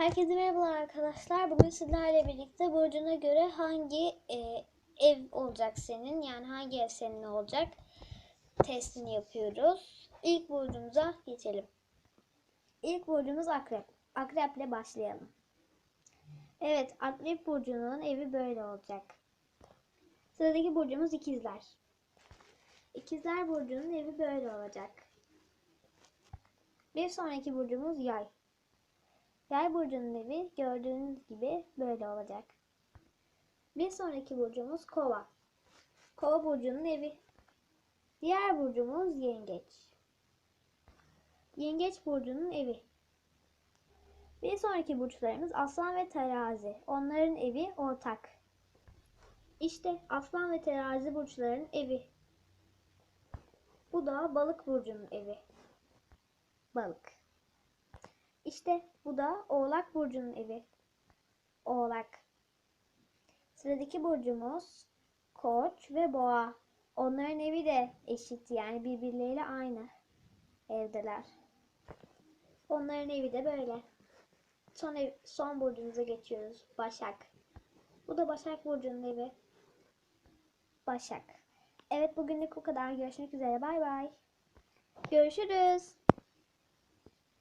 Herkese merhabalar arkadaşlar. Bugün sizlerle birlikte burcuna göre hangi e, ev olacak senin, yani hangi ev senin olacak testini yapıyoruz. İlk burcumuza geçelim. İlk burcumuz akrep. Akreple başlayalım. Evet, akrep burcunun evi böyle olacak. Sıradaki burcumuz ikizler. İkizler burcunun evi böyle olacak. Bir sonraki burcumuz yay. Yay burcunun evi gördüğünüz gibi böyle olacak. Bir sonraki burcumuz kova. Kova burcunun evi. Diğer burcumuz yengeç. Yengeç burcunun evi. Bir sonraki burçlarımız aslan ve terazi. Onların evi ortak. İşte aslan ve terazi burçlarının evi. Bu da balık burcunun evi. Balık. İşte bu da Oğlak Burcu'nun evi. Oğlak. Sıradaki burcumuz Koç ve Boğa. Onların evi de eşit yani birbirleriyle aynı evdeler. Onların evi de böyle. Son ev, son burcumuza geçiyoruz. Başak. Bu da Başak Burcu'nun evi. Başak. Evet bugünlük bu kadar. Görüşmek üzere. Bay bay. Görüşürüz.